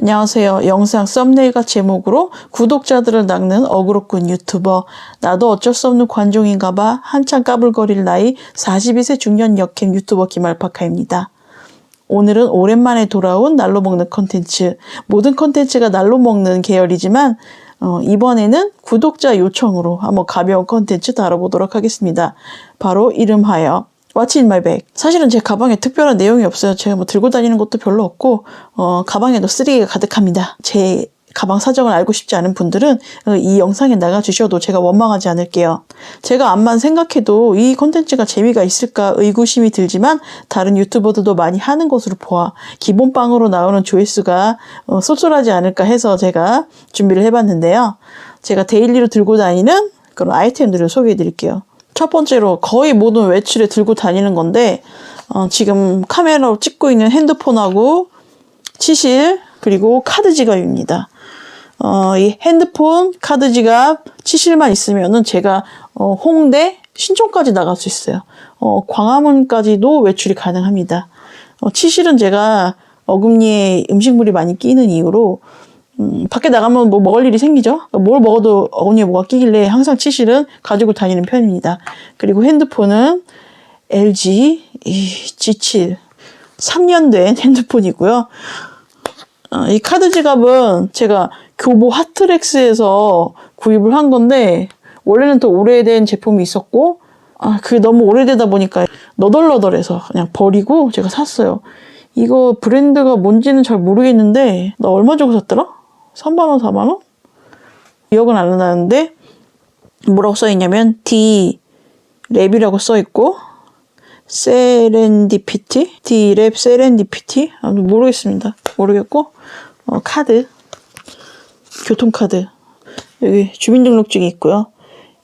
안녕하세요. 영상 썸네일과 제목으로 구독자들을 낚는 어그로꾼 유튜버 나도 어쩔 수 없는 관종인가 봐 한창 까불거릴 나이 42세 중년 역캠 유튜버 김알파카입니다. 오늘은 오랜만에 돌아온 날로 먹는 컨텐츠. 모든 컨텐츠가 날로 먹는 계열이지만 어, 이번에는 구독자 요청으로 한번 가벼운 컨텐츠 다뤄보도록 하겠습니다. 바로 이름하여 What's in my bag? 사실은 제 가방에 특별한 내용이 없어요. 제가 뭐 들고 다니는 것도 별로 없고, 어, 가방에도 쓰레기가 가득합니다. 제 가방 사정을 알고 싶지 않은 분들은 어, 이 영상에 나가주셔도 제가 원망하지 않을게요. 제가 암만 생각해도 이 콘텐츠가 재미가 있을까 의구심이 들지만 다른 유튜버들도 많이 하는 것으로 보아 기본빵으로 나오는 조회수가 어, 쏠쏠하지 않을까 해서 제가 준비를 해봤는데요. 제가 데일리로 들고 다니는 그런 아이템들을 소개해 드릴게요. 첫 번째로 거의 모든 외출에 들고 다니는 건데 어, 지금 카메라로 찍고 있는 핸드폰하고 치실 그리고 카드 지갑입니다. 어, 이 핸드폰, 카드 지갑, 치실만 있으면은 제가 어, 홍대, 신촌까지 나갈 수 있어요. 어, 광화문까지도 외출이 가능합니다. 어, 치실은 제가 어금니에 음식물이 많이 끼는 이유로 음, 밖에 나가면 뭐 먹을 일이 생기죠. 뭘 먹어도 어금니에 뭐가 끼길래 항상 치실은 가지고 다니는 편입니다. 그리고 핸드폰은 LG G7 3년 된 핸드폰이고요. 어, 이 카드 지갑은 제가 교보 하트렉스에서 구입을 한 건데 원래는 더 오래된 제품이 있었고 아, 그게 너무 오래되다 보니까 너덜너덜해서 그냥 버리고 제가 샀어요. 이거 브랜드가 뭔지는 잘 모르겠는데 나 얼마 주고 샀더라? 3만원, 4만원? 기억은 안 나는데 뭐라고 써있냐면 D 랩이라고 써있고 세렌디피티? D랩 세렌디피티? 아, 모르겠습니다. 모르겠고 어, 카드 교통카드 여기 주민등록증이 있고요.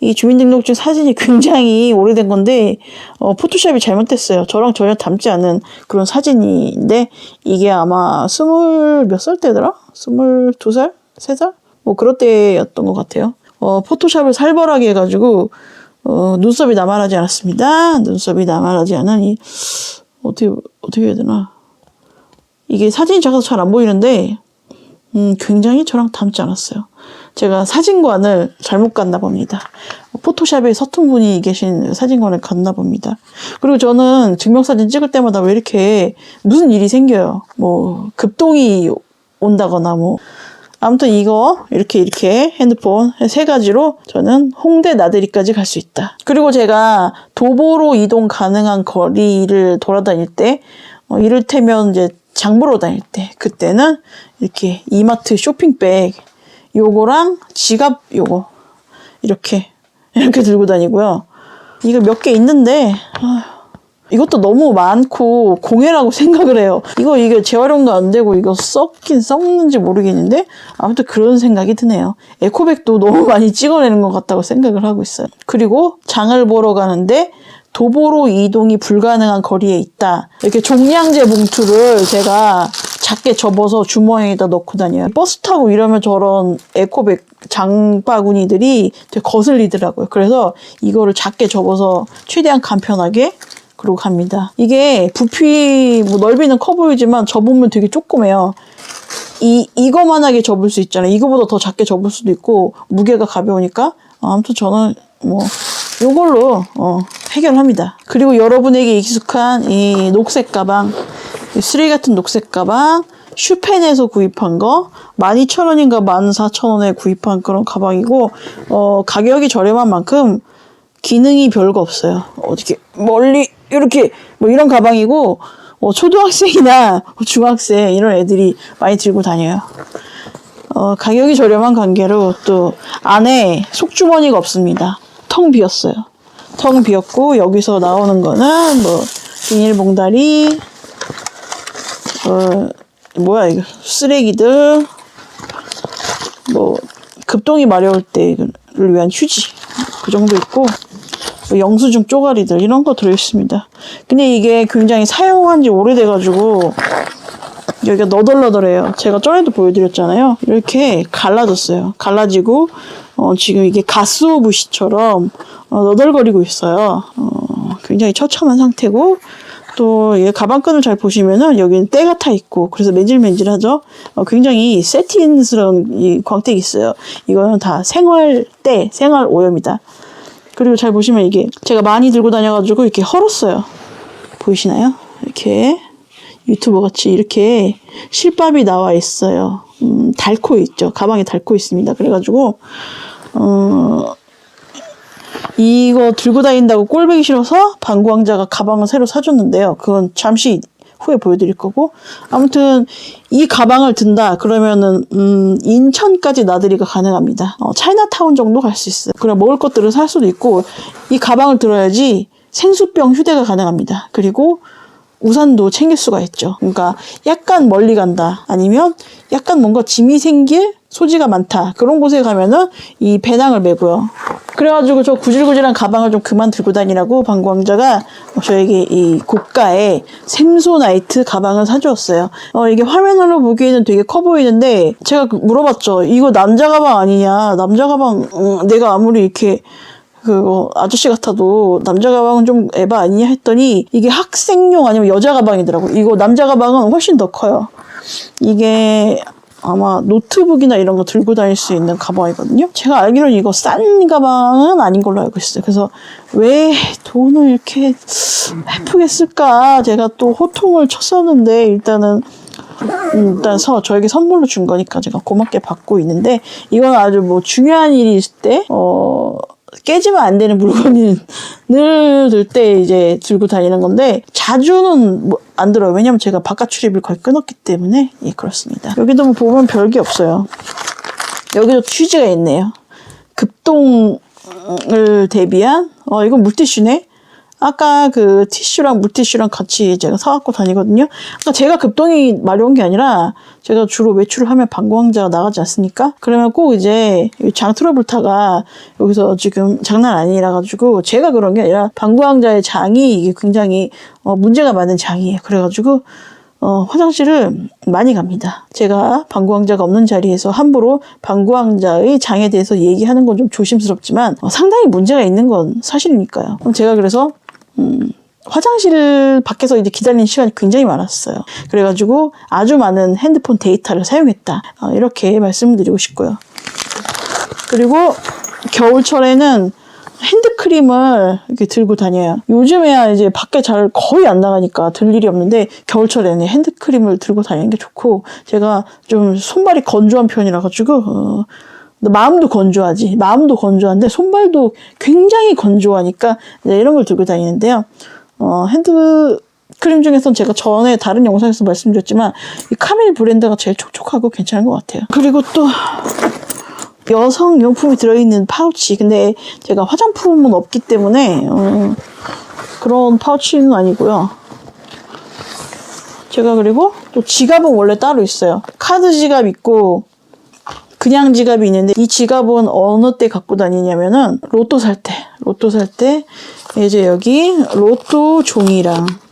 이 주민등록증 사진이 굉장히 오래된 건데 어, 포토샵이 잘못됐어요. 저랑 전혀 닮지 않은 그런 사진인데 이게 아마 스물 몇 살 때더라? 스물 두 살? 세 살? 뭐 그럴 때였던 것 같아요. 어, 포토샵을 살벌하게 해가지고 어, 눈썹이 나만하지 않았습니다. 눈썹이 않은 이 어떻게 어떻게 해야 되나? 이게 사진이 작아서 잘 안 보이는데 음, 굉장히 저랑 닮지 않았어요. 제가 사진관을 잘못 갔나 봅니다. 포토샵에 서툰 분이 계신 사진관을 갔나 봅니다. 그리고 저는 증명사진 찍을 때마다 왜 이렇게 무슨 일이 생겨요. 뭐, 급동이 온다거나 뭐. 아무튼 이거 이렇게 이렇게 핸드폰 세 가지로 저는 홍대 나들이까지 갈 수 있다. 그리고 제가 도보로 이동 가능한 거리를 돌아다닐 때 어, 이를테면 이제 장보러 다닐 때 그때는 이렇게 이마트 쇼핑백 요거랑 지갑 요거 이렇게 이렇게 들고 다니고요. 이거 몇 개 있는데 이것도 너무 많고 공해라고 생각을 해요. 이거 이게 재활용도 안 되고 이거 썩긴 썩는지 모르겠는데 아무튼 그런 생각이 드네요. 에코백도 너무 많이 찍어내는 것 같다고 생각을 하고 있어요. 그리고 장을 보러 가는데 도보로 이동이 불가능한 거리에 있다. 이렇게 종량제 봉투를 제가 작게 접어서 주머니에다 넣고 다녀요. 버스 타고 이러면 저런 에코백 장바구니들이 되게 거슬리더라고요. 그래서 이거를 작게 접어서 최대한 간편하게 그러고 갑니다. 이게 부피 뭐 넓이는 커 보이지만 접으면 되게 조그매요. 이 이거만하게 접을 수 있잖아요. 이거보다 더 작게 접을 수도 있고 무게가 가벼우니까 아무튼 저는 뭐 요걸로 어, 해결합니다. 그리고 여러분에게 익숙한 이 녹색 가방, 이 쓰레기 같은 녹색 가방, 슈펜에서 구입한 거 12,000원인가 14,000원에 구입한 그런 가방이고 어, 가격이 저렴한 만큼 기능이 별거 없어요. 어떻게 멀리 이렇게 뭐 이런 가방이고 어, 초등학생이나 중학생 이런 애들이 많이 들고 다녀요. 어, 가격이 저렴한 관계로 또 안에 속주머니가 없습니다. 텅 비었어요. 텅 비었고 여기서 나오는 거는 뭐 비닐봉다리 어, 뭐야 이거 쓰레기들 뭐 급동이 마려울 때를 위한 휴지 그 정도 있고 뭐 영수증 쪼가리들 이런 거 들어있습니다. 근데 이게 굉장히 사용한 지 오래돼가지고 여기가 너덜너덜해요. 제가 전에도 보여드렸잖아요. 이렇게 갈라졌어요. 갈라지고 어, 지금 이게 가스오브시처럼 어, 너덜거리고 있어요. 어, 굉장히 처참한 상태고 또, 얘 가방끈을 잘 보시면은, 여기는 때가 타 있고, 그래서 맨질맨질하죠? 어, 굉장히 세틴스러운 이 광택이 있어요. 이거는 다 생활 때, 생활 오염이다. 그리고 잘 보시면 이게 제가 많이 들고 다녀가지고 이렇게 헐었어요. 보이시나요? 이렇게 유튜버 같이 이렇게 실밥이 나와 있어요. 음, 닳고 있죠. 가방에 닳고 있습니다. 그래가지고, 어, 이거 들고 다닌다고 꼴보기 싫어서 방구왕자가 가방을 새로 사줬는데요. 그건 잠시 후에 보여드릴 거고 아무튼 이 가방을 든다 그러면은 음, 인천까지 나들이가 가능합니다. 어, 차이나타운 정도 갈 수 있어요. 그럼 먹을 것들을 살 수도 있고 이 가방을 들어야지 생수병 휴대가 가능합니다. 그리고 우산도 챙길 수가 있죠. 그러니까 약간 멀리 간다. 아니면 약간 뭔가 짐이 생길 소지가 많다. 그런 곳에 가면은 이 배낭을 메고요. 그래가지고 저 구질구질한 가방을 좀 그만 들고 다니라고 방광자가 저에게 이 고가의 샘소나이트 가방을 사주었어요. 어, 이게 화면으로 보기에는 되게 커 보이는데 제가 그 물어봤죠. 이거 남자 가방 아니냐. 남자 가방 음, 내가 아무리 이렇게 그 아저씨 같아도 남자 가방은 좀 에바 아니냐 했더니 이게 학생용 아니면 여자 가방이더라고. 이거 남자 가방은 훨씬 더 커요. 이게 아마 노트북이나 이런 거 들고 다닐 수 있는 가방이거든요. 제가 알기로는 이거 싼 가방은 아닌 걸로 알고 있어요. 그래서 왜 돈을 이렇게 헤프게 쓸까? 제가 또 호통을 쳤었는데 일단은 음, 일단 서 저에게 선물로 준 거니까 제가 고맙게 받고 있는데 이건 아주 뭐 중요한 일이 있을 때 어. 깨지면 안 되는 물건을 들때 이제 들고 다니는 건데 자주는 뭐 안 들어요. 왜냐면 제가 바깥 출입을 거의 끊었기 때문에 예 그렇습니다. 여기도 뭐 보면 별게 없어요. 여기도 휴지가 있네요. 급동을 대비한 어 이건 물티슈네. 아까 그 티슈랑 물티슈랑 같이 제가 사갖고 다니거든요. 그러니까 제가 급동이 마려운 게 아니라 제가 주로 외출을 하면 방광자가 나가지 않습니까? 그러면 꼭 이제 장 트러블타가 여기서 지금 장난 아니라 가지고 제가 그런 게 아니라 방광자의 장이 이게 굉장히 어, 문제가 많은 장이에요. 그래가지고 어, 화장실을 많이 갑니다. 제가 방구왕자가 없는 자리에서 함부로 방구왕자의 장에 대해서 얘기하는 건 좀 조심스럽지만 어, 상당히 문제가 있는 건 사실이니까요. 제가 그래서 음, 화장실 밖에서 이제 기다리는 시간이 굉장히 많았어요. 그래가지고 아주 많은 핸드폰 데이터를 사용했다. 어, 이렇게 말씀드리고 싶고요. 그리고 겨울철에는 핸드크림을 이렇게 들고 다녀요. 요즘에야 이제 밖에 잘 거의 안 나가니까 들 일이 없는데 겨울철에는 핸드크림을 들고 다니는 게 좋고 제가 좀 손발이 건조한 편이라 가지고 어, 마음도 건조하지. 마음도 건조한데 손발도 굉장히 건조하니까 이런 걸 들고 다니는데요. 어, 핸드 크림 중에선 제가 전에 다른 영상에서 말씀드렸지만 이 카밀 브랜드가 제일 촉촉하고 괜찮은 것 같아요. 그리고 또 여성 용품이 들어있는 파우치. 근데 제가 화장품은 없기 때문에 어, 그런 파우치는 아니고요. 제가 그리고 또 지갑은 원래 따로 있어요. 카드 지갑 있고 그냥 지갑이 있는데 이 지갑은 어느 때 갖고 다니냐면은 로또 살 때, 로또 살 때 이제 여기 로또 종이랑 음,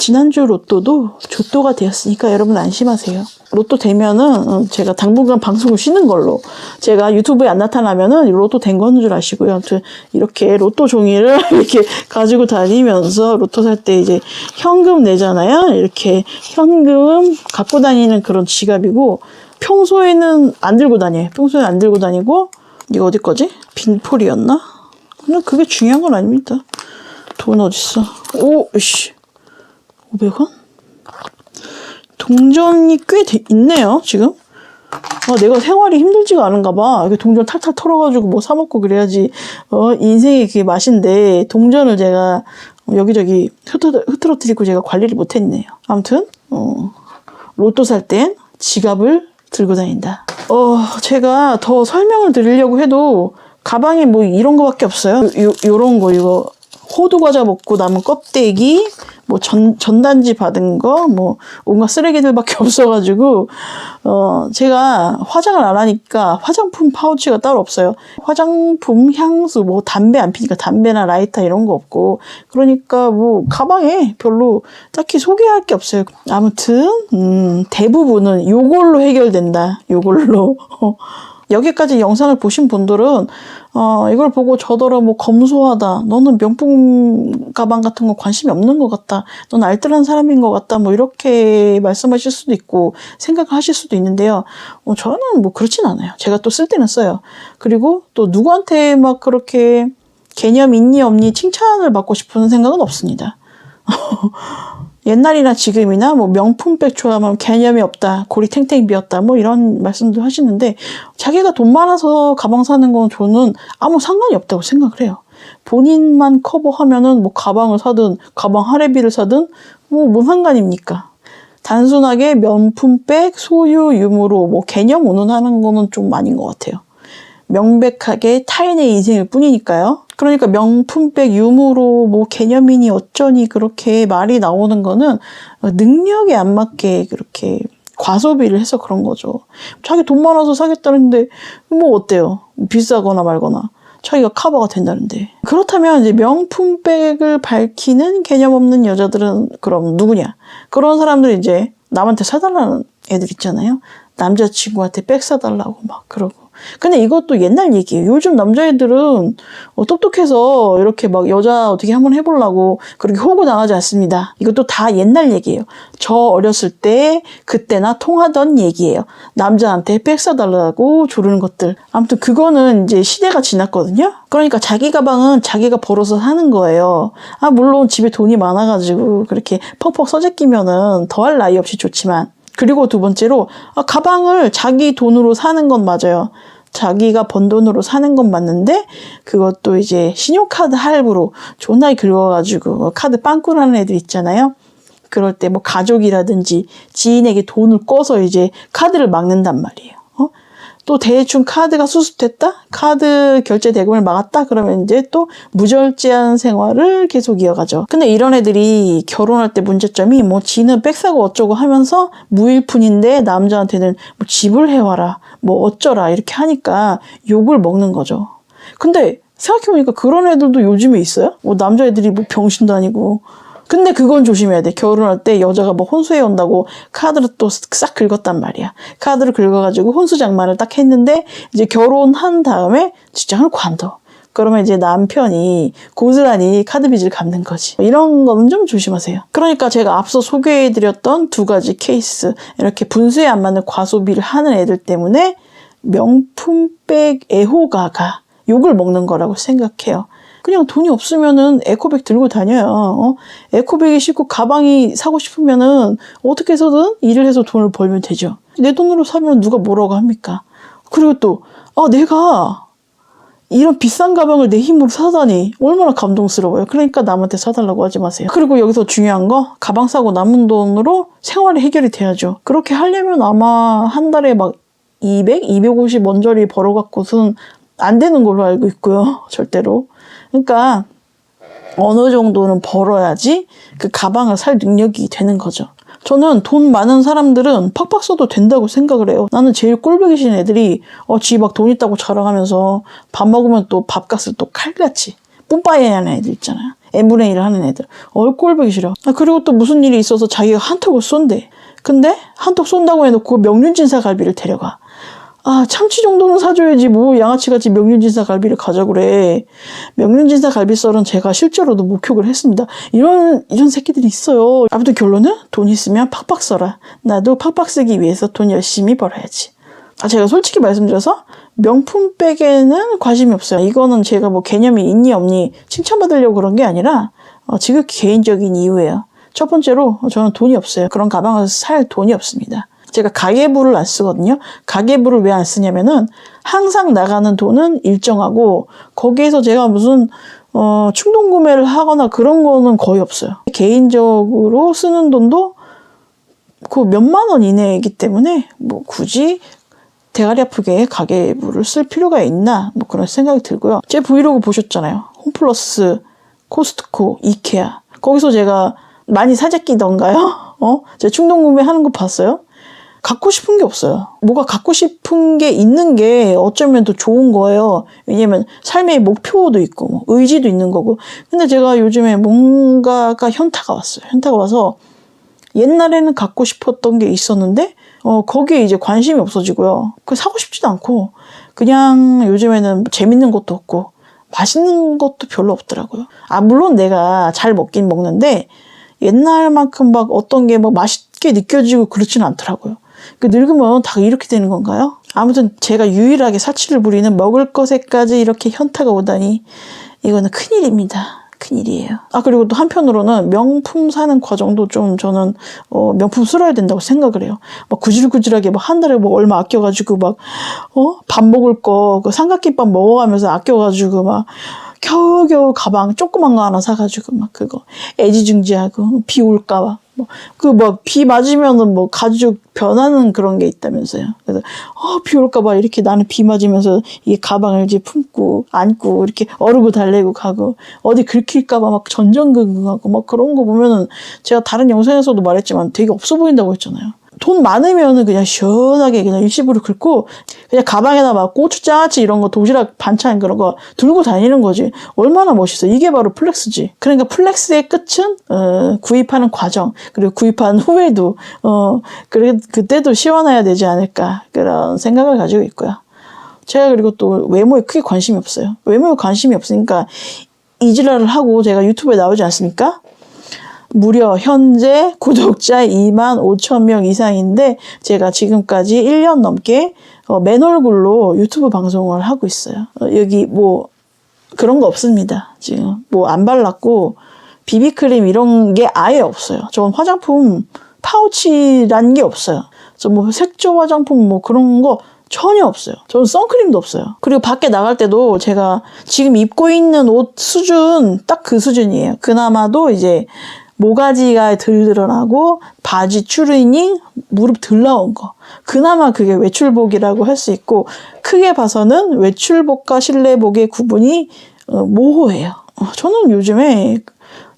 지난주 로또도 조또가 되었으니까 여러분 안심하세요. 로또 되면은 어, 제가 당분간 방송을 쉬는 걸로 제가 유튜브에 안 나타나면은 로또 된 거는 줄 아시고요. 아무튼 이렇게 로또 종이를 이렇게 가지고 다니면서 로또 살 때 이제 현금 내잖아요. 이렇게 현금 갖고 다니는 그런 지갑이고 평소에는 안 들고 다녀요. 평소에 안 들고 다니고 이거 어디 거지? 빈폴이었나? 근데 그게 중요한 건 아닙니다. 돈 어딨어? 오, 씨. 500원? 동전이 꽤 돼- 있네요, 지금. 아, 내가 생활이 힘들지가 않은가 봐. 동전 탈탈 털어가지고 뭐 사먹고 그래야지, 어, 인생의 그게 맛인데, 동전을 제가 여기저기 흐트러, 흐트러뜨리고 제가 관리를 못했네요. 아무튼, 어, 로또 살 땐 지갑을 들고 다닌다. 어, 제가 더 설명을 드리려고 해도, 가방에 뭐 이런 거밖에 없어요. 요, 요런 거, 이거. 호두 과자 먹고 남은 껍데기, 뭐 전, 전단지 받은 거, 뭐 온갖 쓰레기들밖에 없어가지고, 어, 제가 화장을 안 하니까 화장품 파우치가 따로 없어요. 화장품, 향수, 뭐 담배 안 피니까 담배나 라이터 이런 거 없고, 그러니까 뭐 가방에 별로 딱히 소개할 게 없어요. 아무튼, 음, 대부분은 요걸로 해결된다. 요걸로. 여기까지 영상을 보신 분들은 어, 이걸 보고 저더러 뭐 검소하다. 너는 명품 가방 같은 거 관심이 없는 것 같다. 넌 알뜰한 사람인 것 같다. 뭐 이렇게 말씀하실 수도 있고 생각을 하실 수도 있는데요. 어, 저는 뭐 그렇진 않아요. 제가 또 쓸 때는 써요. 그리고 또 누구한테 막 그렇게 개념 있니 없니 칭찬을 받고 싶은 생각은 없습니다. 옛날이나 지금이나 뭐 명품백 좋아하면 개념이 없다, 고리 탱탱 비었다, 뭐 이런 말씀도 하시는데 자기가 돈 많아서 가방 사는 건 저는 아무 상관이 없다고 생각을 해요. 본인만 커버하면은 뭐 가방을 사든 가방 할애비를 사든 뭐 뭔 상관입니까? 단순하게 명품백 소유 유무로 뭐 개념 운운하는 거는 좀 아닌 것 같아요. 명백하게 타인의 인생일 뿐이니까요. 그러니까 명품백 유무로 뭐 개념이니 어쩌니 그렇게 말이 나오는 거는 능력에 안 맞게 그렇게 과소비를 해서 그런 거죠. 자기 돈 많아서 사겠다는데 뭐 어때요? 비싸거나 말거나. 자기가 커버가 된다는데. 그렇다면 이제 명품백을 밝히는 개념 없는 여자들은 그럼 누구냐? 그런 사람들 이제 남한테 사달라는 애들 있잖아요. 남자친구한테 백 사달라고 막 그러고. 근데 이것도 옛날 얘기예요. 요즘 남자애들은 어, 똑똑해서 이렇게 막 여자 어떻게 한번 해보려고 그렇게 호구 당하지 않습니다. 이것도 다 옛날 얘기예요. 저 어렸을 때 그때나 통하던 얘기예요. 남자한테 백 사달라고 조르는 것들. 아무튼 그거는 이제 시대가 지났거든요. 그러니까 자기 가방은 자기가 벌어서 사는 거예요. 아 물론 집에 돈이 많아가지고 그렇게 펑펑 써제끼면은 더할 나위 없이 좋지만 그리고 두 번째로 아, 가방을 자기 돈으로 사는 건 맞아요. 자기가 번 돈으로 사는 건 맞는데 그것도 이제 신용카드 할부로 존나게 긁어가지고 카드 빵꾸라는 애들 있잖아요. 그럴 때 뭐 가족이라든지 지인에게 돈을 꿔서 이제 카드를 막는단 말이에요. 어? 또 대충 카드가 수습됐다? 카드 결제 대금을 막았다? 그러면 이제 또 무절제한 생활을 계속 이어가죠. 근데 이런 애들이 결혼할 때 문제점이 뭐 지는 백 사고 어쩌고 하면서 무일푼인데 남자한테는 뭐 집을 해와라, 뭐 어쩌라 이렇게 하니까 욕을 먹는 거죠. 근데 생각해보니까 그런 애들도 요즘에 있어요? 뭐 남자애들이 뭐 병신도 아니고 근데 그건 조심해야 돼. 결혼할 때 여자가 뭐 혼수해 온다고 카드를 또 싹 긁었단 말이야. 카드를 긁어가지고 혼수 장만을 딱 했는데 이제 결혼한 다음에 직장을 관둬. 그러면 이제 남편이 고스란히 카드 빚을 갚는 거지. 이런 거는 좀 조심하세요. 그러니까 제가 앞서 소개해드렸던 두 가지 케이스. 이렇게 분수에 안 맞는 과소비를 하는 애들 때문에 명품백 애호가가 욕을 먹는 거라고 생각해요. 그냥 돈이 없으면은 에코백 들고 다녀요. 어? 에코백이 싫고 가방이 사고 싶으면은 어떻게 해서든 일을 해서 돈을 벌면 되죠. 내 돈으로 사면 누가 뭐라고 합니까? 그리고 또, 아, 내가 이런 비싼 가방을 내 힘으로 사다니 얼마나 감동스러워요. 그러니까 남한테 사달라고 하지 마세요. 그리고 여기서 중요한 거 가방 사고 남은 돈으로 생활이 해결이 돼야죠. 그렇게 하려면 아마 한 달에 막 200, 250 원저리 벌어갖고선 안 되는 걸로 알고 있고요. 절대로. 그러니까 어느 정도는 벌어야지 그 가방을 살 능력이 되는 거죠. 저는 돈 많은 사람들은 팍팍 써도 된다고 생각을 해요. 나는 제일 꼴보기 싫은 애들이 어, 지 막 돈 있다고 자랑하면서 밥 먹으면 또 밥값을 또 칼같이 뿜빠이 하는 애들 있잖아요. n분의 1을 하는 애들. 어, 꼴보기 싫어. 아, 그리고 또 무슨 일이 있어서 자기가 한턱을 쏜대. 근데 한턱 쏜다고 해놓고 명륜진사 갈비를 데려가. 아, 참치 정도는 사줘야지 뭐 양아치같이 명륜진사 갈비를 가자 그래. 명륜진사 갈비썰은 제가 실제로도 목욕을 했습니다. 이런 이런 새끼들이 있어요. 아무튼 결론은 돈 있으면 팍팍 써라. 나도 팍팍 쓰기 위해서 돈 열심히 벌어야지. 아, 제가 솔직히 말씀드려서 명품 백에는 관심이 없어요. 이거는 제가 뭐 개념이 있니 없니 칭찬받으려고 그런 게 아니라 어, 지극히 개인적인 이유예요. 첫 번째로 저는 돈이 없어요. 그런 가방을 살 돈이 없습니다. 제가 가계부를 안 쓰거든요. 가계부를 왜 안 쓰냐면은 항상 나가는 돈은 일정하고 거기에서 제가 무슨 어, 충동 구매를 하거나 그런 거는 거의 없어요. 개인적으로 쓰는 돈도 그 몇만 원 이내이기 때문에 뭐 굳이 대가리 아프게 가계부를 쓸 필요가 있나 뭐 그런 생각이 들고요. 제 브이로그 보셨잖아요. 홈플러스, 코스트코, 이케아 거기서 제가 많이 사재끼던가요? 어? 제가 충동 구매하는 거 봤어요? 갖고 싶은 게 없어요. 뭐가 갖고 싶은 게 있는 게 어쩌면 더 좋은 거예요. 왜냐면 삶의 목표도 있고 뭐 의지도 있는 거고. 근데 제가 요즘에 뭔가가 현타가 왔어요. 현타가 와서 옛날에는 갖고 싶었던 게 있었는데 어 거기에 이제 관심이 없어지고요. 그 사고 싶지도 않고 그냥 요즘에는 재밌는 것도 없고 맛있는 것도 별로 없더라고요. 아 물론 내가 잘 먹긴 먹는데 옛날만큼 막 어떤 게 막 맛있게 느껴지고 그렇지는 않더라고요. 그 늙으면 다 이렇게 되는 건가요? 아무튼 제가 유일하게 사치를 부리는 먹을 것에까지 이렇게 현타가 오다니 이거는 큰일입니다. 큰일이에요. 아 그리고 또 한편으로는 명품 사는 과정도 좀 저는 어, 명품 쓸어야 된다고 생각을 해요. 막 구질구질하게 막 한 달에 뭐 얼마 아껴가지고 막 어? 밥 먹을 거 그 삼각김밥 먹어가면서 아껴가지고 막 겨우겨우 가방 조그만 거 하나 사가지고 막 그거 애지중지하고 비 올까봐 뭐 그 막 비 맞으면은 뭐 가죽 변하는 그런 게 있다면서요. 그래서 어비 올까봐 이렇게 나는 비 맞으면서 이 가방을 이제 품고 안고 이렇게 어르고 달래고 가고 어디 긁힐까봐 막 전전긍긍하고 막 그런 거 보면은 제가 다른 영상에서도 말했지만 되게 없어 보인다고 했잖아요. 돈 많으면은 그냥 시원하게 그냥 일시불을 긁고 그냥 가방에다 막 고추 장아찌 이런 거 도시락 반찬 그런 거 들고 다니는 거지. 얼마나 멋있어. 이게 바로 플렉스지. 그러니까 플렉스의 끝은 어, 구입하는 과정 그리고 구입한 후에도 어 그래 그때도 시원해야 되지 않을까 그런 생각을 가지고 있고요. 제가 그리고 또 외모에 크게 관심이 없어요. 외모에 관심이 없으니까 이지랄을 하고 제가 유튜브에 나오지 않습니까? 무려 현재 구독자 2만 5천 명 이상인데 제가 지금까지 1년 넘게 어, 맨 얼굴로 유튜브 방송을 하고 있어요. 어, 여기 뭐 그런 거 없습니다. 지금 뭐 안 발랐고 비비크림 이런 게 아예 없어요. 저건 화장품 파우치라는 게 없어요. 저뭐 색조 화장품 뭐 그런 거 전혀 없어요. 저는 선크림도 없어요. 그리고 밖에 나갈 때도 제가 지금 입고 있는 옷 수준 딱 그 수준이에요. 그나마도 이제 모가지가 덜 드러나고 바지 추리닝 무릎 덜 나온 거. 그나마 그게 외출복이라고 할 수 있고 크게 봐서는 외출복과 실내복의 구분이 어, 모호해요. 어, 저는 요즘에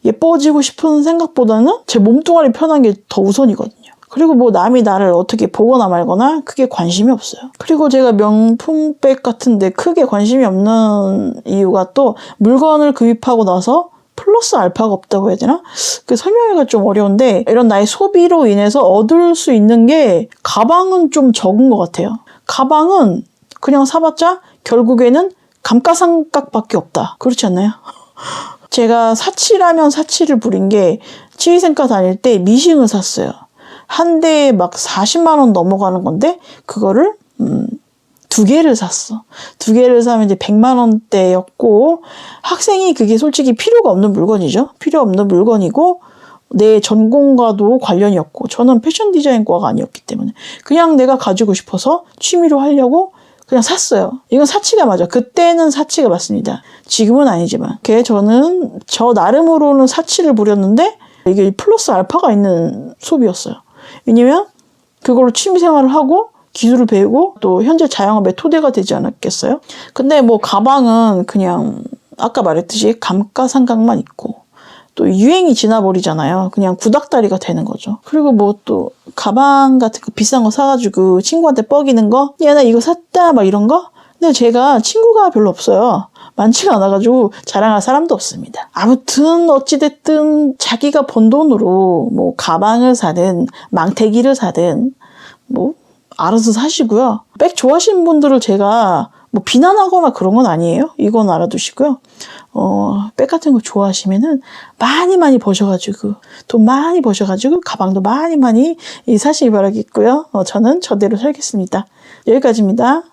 예뻐지고 싶은 생각보다는 제 몸뚱아리 편한 게 더 우선이거든요. 그리고 뭐 남이 나를 어떻게 보거나 말거나 크게 관심이 없어요. 그리고 제가 명품백 같은데 크게 관심이 없는 이유가 또 물건을 구입하고 나서 플러스 알파가 없다고 해야 되나? 그 설명하기가 좀 어려운데 이런 나의 소비로 인해서 얻을 수 있는 게 가방은 좀 적은 것 같아요. 가방은 그냥 사봤자 결국에는 감가상각밖에 없다. 그렇지 않나요? 제가 사치라면 사치를 부린 게 치위생과 다닐 때 미싱을 샀어요. 한 대에 막 40만 원 넘어가는 건데 그거를 음, 두 개를 샀어. 두 개를 사면 이제 100만 원대였고 학생이 그게 솔직히 필요가 없는 물건이죠. 필요 없는 물건이고 내 전공과도 관련이 없고 저는 패션 디자인과가 아니었기 때문에 그냥 내가 가지고 싶어서 취미로 하려고 그냥 샀어요. 이건 사치가 맞아. 그때는 사치가 맞습니다. 지금은 아니지만. 그게 저는 저 나름으로는 사치를 부렸는데 이게 플러스 알파가 있는 소비였어요. 왜냐면 그걸로 취미 생활을 하고 기술을 배우고 또 현재 자영업의 토대가 되지 않았겠어요? 근데 뭐 가방은 그냥 아까 말했듯이 감가상각만 있고 또 유행이 지나버리잖아요. 그냥 구닥다리가 되는 거죠. 그리고 뭐 또 가방 같은 거 비싼 거 사가지고 친구한테 뻐기는 거, 야 나 이거 샀다 막 이런 거. 근데 제가 친구가 별로 없어요. 많지가 않아가지고 자랑할 사람도 없습니다. 아무튼 어찌됐든 자기가 번 돈으로 뭐 가방을 사든 망태기를 사든 뭐 알아서 사시고요. 백 좋아하시는 분들을 제가 뭐 비난하거나 그런 건 아니에요. 이건 알아두시고요. 어, 백 같은 거 좋아하시면은 많이 많이 버셔가지고 돈 많이 버셔가지고 가방도 많이 많이 사시기 바라겠고요. 어, 저는 저대로 살겠습니다. 여기까지입니다.